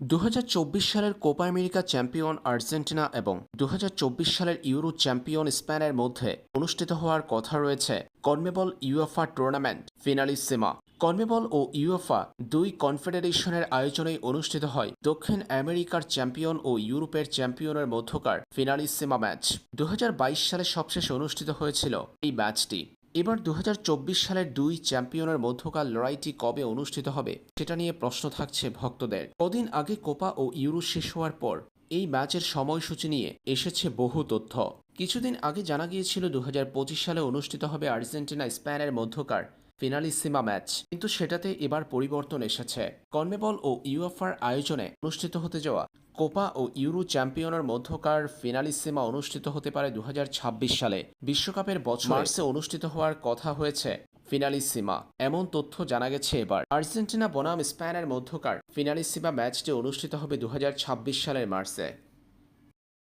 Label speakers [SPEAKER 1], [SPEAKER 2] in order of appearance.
[SPEAKER 1] দু হাজার চব্বিশ সালের কোপা আমেরিকা চ্যাম্পিয়ন আর্জেন্টিনা এবং দু হাজার চব্বিশ সালের ইউরো চ্যাম্পিয়ন স্পেনের মধ্যে অনুষ্ঠিত হওয়ার কথা রয়েছে CONMEBOL UEFA tournament Finalissima. CONMEBOL ও ইউএফা দুই কনফেডারেশনের আয়োজনেই অনুষ্ঠিত হয় দক্ষিণ আমেরিকার চ্যাম্পিয়ন ও ইউরোপের চ্যাম্পিয়নের মধ্যকার ফিনালিসিমা ম্যাচ। দু হাজার বাইশ সালে সবশেষ অনুষ্ঠিত হয়েছিল এই ম্যাচটি। এবার দু হাজার চব্বিশ সালের দুই চ্যাম্পিয়নের মধ্যকার লড়াইটি কবে অনুষ্ঠিত হবে, সেটা নিয়ে প্রশ্ন থাকছে ভক্তদের। কদিন আগে কোপা ও ইউরো শেষ হওয়ার পর এই ম্যাচের সময়সূচি নিয়ে এসেছে বহু তথ্য। কিছুদিন আগে জানা গিয়েছিল দুহাজার পঁচিশ সালে অনুষ্ঠিত হবে আর্জেন্টিনা স্পেনের মধ্যকার ফিনালিসিমা ম্যাচ। কিন্তু সেটাতে এবার পরিবর্তন এসেছে। কনমেবল ও ইউএফআর আয়োজনে অনুষ্ঠিত হতে যাওয়া কোপা ও ইউরো চ্যাম্পিয়নের মধ্যকার ফিনালিসিমা অনুষ্ঠিত হতে পারে দু হাজার ছাব্বিশ সালে। বিশ্বকাপের বছর মার্চে অনুষ্ঠিত হওয়ার কথা হয়েছে ফিনালিসিমা। এমন তথ্য জানা গেছে এবার। আর্জেন্টিনা বনাম স্পেনের মধ্যকার ফিনালিসিমা ম্যাচটি অনুষ্ঠিত হবে দু হাজার ছাব্বিশ সালের মার্চে।